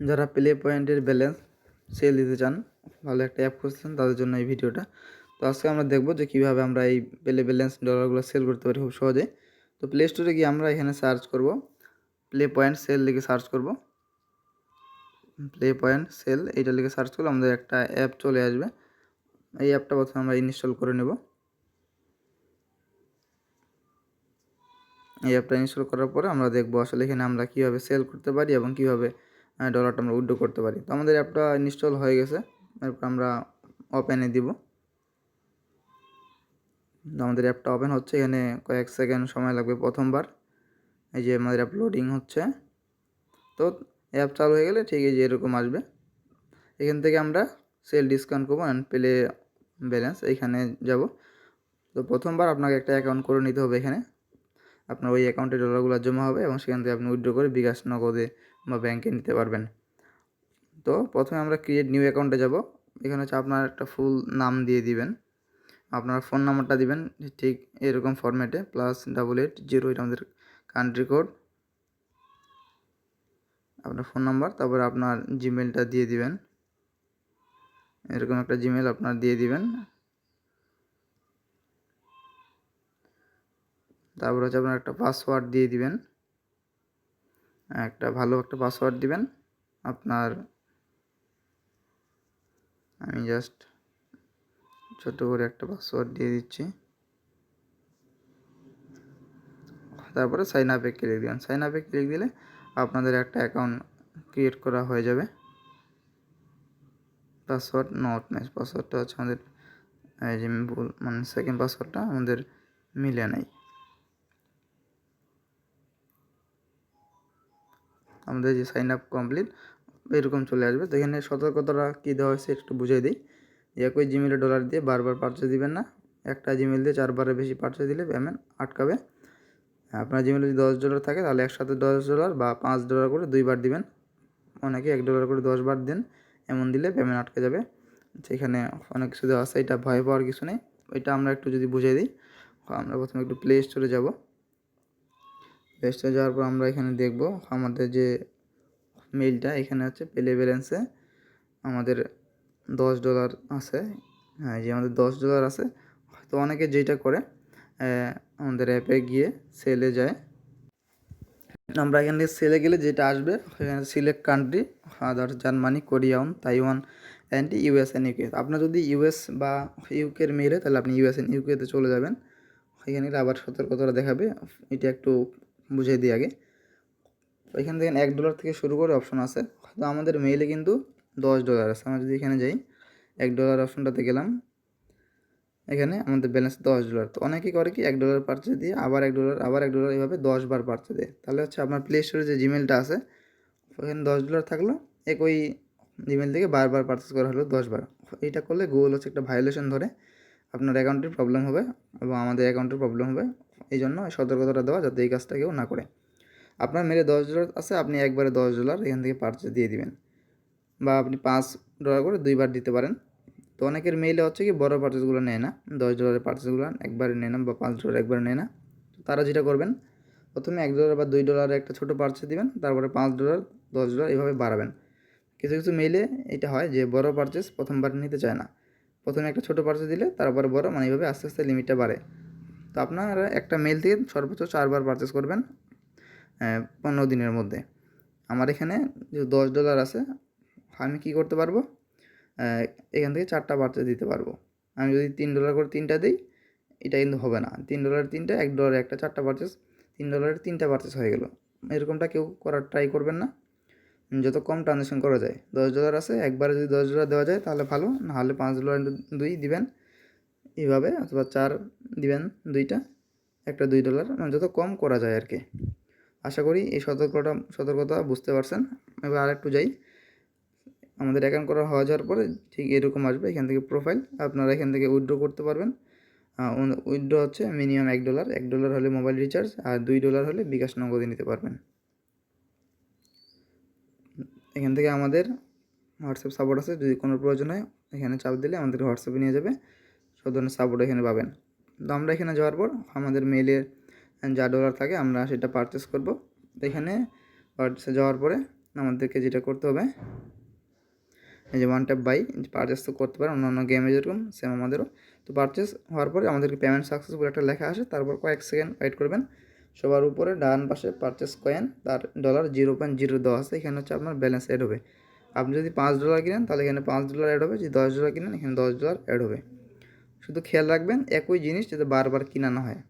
যারা প্লে পয়েন্টের balance sell দিতে চান, ভালো একটা অ্যাপ খুঁজছেন, তাদের জন্য এই ভিডিওটা। তো আজকে আমরা দেখব যে কীভাবে আমরা এই প্লে ব্যালেন্স ডলারগুলো সেল করতে পারি খুব সহজে। তো প্লে স্টোরে গিয়ে আমরা এখানে সার্চ করব। প্লে পয়েন্ট সেল লিখে সার্চ করব। প্লে পয়েন্ট সেল এইটা লিখে সার্চ করলে আমাদের একটা অ্যাপ চলে আসবে। এই অ্যাপটা প্রথমে আমরা ইনস্টল করে নেব। এই অ্যাপটা ইনস্টল করার পরে আমরা দেখব আসলে এখানে আমরা কীভাবে সেল করতে পারি এবং কীভাবে ডলারটা আমরা উইড্রো করতে পারি। তো আমাদের অ্যাপটা ইনস্টল হয়ে গেছে। এরপর আমরা ওপেনে দিব। আমাদের অ্যাপটা ওপেন হচ্ছে। এখানে কয়েক সেকেন্ড সময় লাগবে প্রথমবার। এই যে আমাদের অ্যাপ লোডিং হচ্ছে। তো অ্যাপ চালু হয়ে গেলে ঠিক এই যে এরকম আসবে। এখান থেকে আমরা সেল ডিসকাউন্ট করব অ্যান্ড পেলে ব্যালেন্স এইখানে যাব। তো প্রথমবার আপনাকে একটা অ্যাকাউন্ট করে নিতে হবে এখানে। আপনার ওই অ্যাকাউন্টে ডলারগুলো জমা হবে এবং সেখান থেকে আপনি উইথড্র করে বিকাশ নগদে বা ব্যাংকে নিতে পারবেন। তো প্রথমে আমরা ক্রিয়েট নিউ অ্যাকাউন্টে যাব। এখানে হচ্ছে আপনার একটা ফুল নাম দিয়ে দিবেন। আপনার ফোন নাম্বারটা দিবেন, ঠিক এরকম ফরম্যাটে প্লাস ডাবল এইট জিরো এটা আমাদের কান্ট্রি কোড আপনার ফোন নাম্বার তারপরে আপনার জিমেলটা দিয়ে দিবেন। এরকম একটা জিমেল আপনার দিয়ে দিবেন। তারপর হচ্ছে আপনার একটা পাসওয়ার্ড দিয়ে দিবেন। একটা ভালো একটা পাসওয়ার্ড দিবেন। আপনার আমি জাস্ট ছোট করে একটা পাসওয়ার্ড দিয়ে দিচ্ছি। তারপরে সাইন আপে ক্লিক দিবেন। সাইন আপে ক্লিক দিলে আপনাদের একটা অ্যাকাউন্ট ক্রিয়েট করা হয়ে যাবে। পাসওয়ার্ড নট ম্যাচ পাসওয়ার্ডটা হচ্ছে আমাদের মানে সেকেন্ড পাসওয়ার্ডটা আমাদের মিলে নাই। আমাদের যে সাইন আপ কমপ্লিট এরকম চলে আসবে। তো এখানে সতর্কতাটা কী দেওয়া হয়েছে একটু বুঝিয়ে দিই। একই জিমেলে ডলার দিয়ে বারবার পারচেস দিবেন না। একটা জিমেল দিয়ে চারবারের বেশি পারচেস দিলে পেমেন্ট আটকাবে। আপনার জিমেলে যদি দশ ডলার থাকে, তাহলে একসাথে দশ ডলার বা পাঁচ ডলার করে দুইবার দিবেন। অনেকে এক ডলার করে দশ বার দেন, এমন দিলে পেমেন্ট আটকে যাবে। সেখানে অনেক কিছু দেওয়া আছে, এটা ভয় পাওয়ার কিছু নেই। ওইটা আমরা একটু যদি বুঝিয়ে দিই। আমরা প্রথমে একটু প্লে স্টোরে যাব। স্টোরে যাওয়ার পর আমরা এখানে দেখব আমাদের যে মেইলটা এখানে হচ্ছে পেলে ব্যালেন্সে আমাদের দশ ডলার আছে। হ্যাঁ যে আমাদের দশ ডলার আছে। তো অনেকে যেটা করে আমাদের অ্যাপে গিয়ে সেলে যায়। আমরা এখান থেকে সেলে গেলে যেটা আসবে, সেখানে select country others Germany Korean Taiwan and US and UK আপনার যদি ইউএস বা ইউকের মেলে তাহলে আপনি ইউএস এন ইউকেতে চলে যাবেন। এখানে আবার সতর্কতা দেখাবে। এটা একটু বুঝিয়ে দিই আগে। এখান থেকে এক ডলার থেকে শুরু করে অপশন আছে। তো আমাদের মেইলে কিন্তু দশ ডলার আছে। আমরা যদি এখানে যাই, এক ডলার অপশনটাতে গেলাম। এখানে আমাদের ব্যালেন্স দশ ডলার তো অনেকেই করে কি, এক ডলার পারচেস দিয়ে আবার এক ডলার আবার এক ডলার এইভাবে দশ বার পারচেস দেয়। তাহলে হচ্ছে আপনার প্লে স্টোরে যে জিমেলটা আছে, ওখানে দশ ডলার থাকল। একই জিমেল থেকে বারবার পারচেস করা হলো দশ বার। এইটা করলে গুগল হচ্ছে একটা ভায়োলেশন ধরে। আপনার অ্যাকাউন্টের প্রবলেম হবে এবং আমাদের অ্যাকাউন্টের প্রবলেম হবে। এই জন্য সতর্কতাটা দেওয়া যাতে এই কাজটা কেউ না করে। আপনার মেরে দশ ডলার আছে, আপনি একবারে দশ ডলার এখান থেকে পারচেস দিয়ে দিবেন। বা আপনি পাঁচ ডলার করে দুইবার দিতে পারেন। তো অনেকের মেইলে হচ্ছে কি, বড় পার্চেসগুলো নেয় না। দশ ডলারের পার্চেসগুলো একবারে নেয় না বা পাঁচ ডলার একবারে নেয় না। তারা যেটা করবেন, প্রথমে এক ডলার বা দুই ডলারের একটা ছোটো পার্চেস দিবেন, তারপরে পাঁচ ডলার দশ ডলার এইভাবে বাড়াবেন। কিছু কিছু মেইলে এটা হয় যে, বড় পার্চেস প্রথমবার নিতে চায় না। প্রথমে একটা ছোটো পার্চেস দিলে, তারপরে বড় মানে এইভাবে আস্তে আস্তে লিমিটটা বাড়ে। তো আপনারা একটা মেল থেকে সর্বোচ্চ চারবার পারচেস করবেন পনেরো দিনের মধ্যে। আমার এখানে যে দশ ডলার আছে, আমি কি করতে পারব? এখান থেকে চারটা পারচেস দিতে পারব। আমি যদি তিন ডলার করে তিনটা দিই, এটা কিন্তু হবে না। তিন ডলারের তিনটা, এক ডলারের একটা চারটা পারচেস তিন ডলারের তিনটা পারচেস হয়ে গেল। এরকমটা কেউ করার ট্রাই করবেন না। যত কম ট্রানজ্যাকশন করা যায়। দশ ডলার আছে, একবারে যদি দশ ডলার দেওয়া যায়, তাহলে ভালো। নাহলে পাঁচ ডলার দুই দিবেন। এইভাবে অথবা চার দিবেন দুইটা, একটা দুই ডলার মানে যত কম করা যায় আর কি। আশা করি এই সতর্কটা, সতর্কতা বুঝতে পারছেন। এবার আরেকটু যাই। আমাদের অ্যাকাউন্ট করা হওয়া যাওয়ার পরে ঠিক এরকম আসবে, এখান থেকে প্রোফাইল আপনারা এখান থেকে উইথড্র করতে পারবেন। উইথড্র হচ্ছে মিনিমাম এক ডলার এক ডলার হলে মোবাইল রিচার্জ আর দুই ডলার হলে বিকাশ নগদে নিতে পারবেন। এখান থেকে আমাদের হোয়াটসঅ্যাপ সাপোর্ট আছে, যদি কোনো প্রয়োজন হয়, এখানে চাপ দিলে আমাদের হোয়াটসঅ্যাপে নিয়ে যাবে। সব ধরনের সাপোর্ট এখানে পাবেন। তো আমরা এখানে যাওয়ার পর আমাদের মেলের যা ডলার থাকে আমরা সেটা পারচেস করব। এখানে পারচেসে যাওয়ার পরে আমাদেরকে যেটা করতে হবে, এই যে ওয়ান ট্যাপ বাই পারচেস তো করতে পারেন, অন্যান্য গেমে যেরকম সেম আমাদেরও। তো পারচেস হওয়ার পরে আমাদেরকে পেমেন্ট সাকসেসফুল একটা লেখা আসে, তারপর কয়েক সেকেন্ড ওয়েট করবেন। সবার উপরে ডান পাশে পারচেস কয়েন তার ডলার জিরো পয়েন্ট জিরো দেওয়া আছে এখানে হচ্ছে আপনার ব্যালেন্স অ্যাড হবে। আপনি যদি পাঁচ ডলার কিনেন, তাহলে এখানে পাঁচ ডলার অ্যাড হবে, যদি দশ ডলার কিনেন, এখানে দশ ডলার অ্যাড হবে। শুধু খেয়াল রাখবেন একই জিনিস যাতে বারবার কিনা হয়।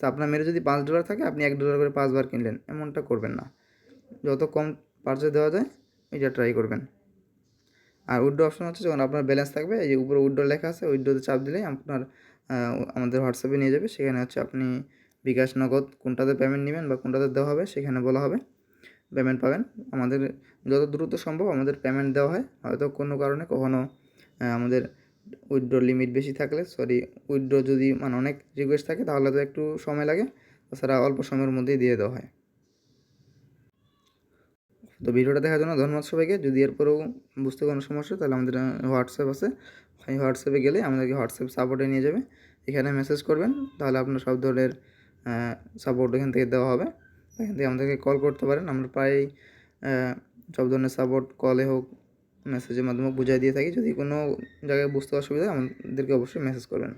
তো আপনার মেরে যদি পাঁচ ডলার থাকে আপনি এক ডলার করে পাঁচবার কিনলেন এমনটা করবেন না। যত কম পারচেস দেওয়া যায় এটা ট্রাই করবেন। আর উইড্রো অপশন হচ্ছে যখন আপনার ব্যালেন্স থাকবে এই যে উপরে উইড্রো লেখা আছে উইড্রোতে চাপ দিলেই আপনার আমাদের হোয়াটসঅ্যাপে নিয়ে যাবে। সেখানে হচ্ছে আপনি বিকাশ নগদ কোনটাতে পেমেন্ট নেবেন বা কোনটাতে দেওয়া হবে সেখানে বলা হবে। পেমেন্ট পাবেন। আমাদের যত দ্রুত সম্ভব আমাদের পেমেন্ট দেওয়া হয়। হয়তো কোনো কারণে কখনো আহ, আমাদের উইথড্র লিমিট বেশি থাকলে সরি উইথড্র যদি মানে অনেক রিকোয়েস্ট থাকে, তাহলে তো একটু সময় লাগে। তাছাড়া অল্প সময়ের মধ্যেই দিয়ে দেওয়া হয়। তো ভিডিওটা দেখার জন্য ধন্যবাদ সবাইকে। যদি এরপরেও বুঝতে কোনো সমস্যা তাহলে আমাদের হোয়াটসঅ্যাপ আছে। এই হোয়াটসঅ্যাপে গেলে আমাদেরকে হোয়াটসঅ্যাপ সাপোর্টে নিয়ে যাবে। এখানে মেসেজ করবেন, তাহলে আপনার সব ধরনের সাপোর্ট এখান থেকে দেওয়া হবে। এখান থেকে আমাদেরকে কল করতে পারেন। আমরা প্রায় সব ধরনের সাপোর্ট কলে হোক মেসেজের মাধ্যমে বুঝিয়ে দিয়ে থাকি। যদি কোনো জায়গায় বুঝতে অসুবিধা আমাদেরকে অবশ্যই মেসেজ করবেন।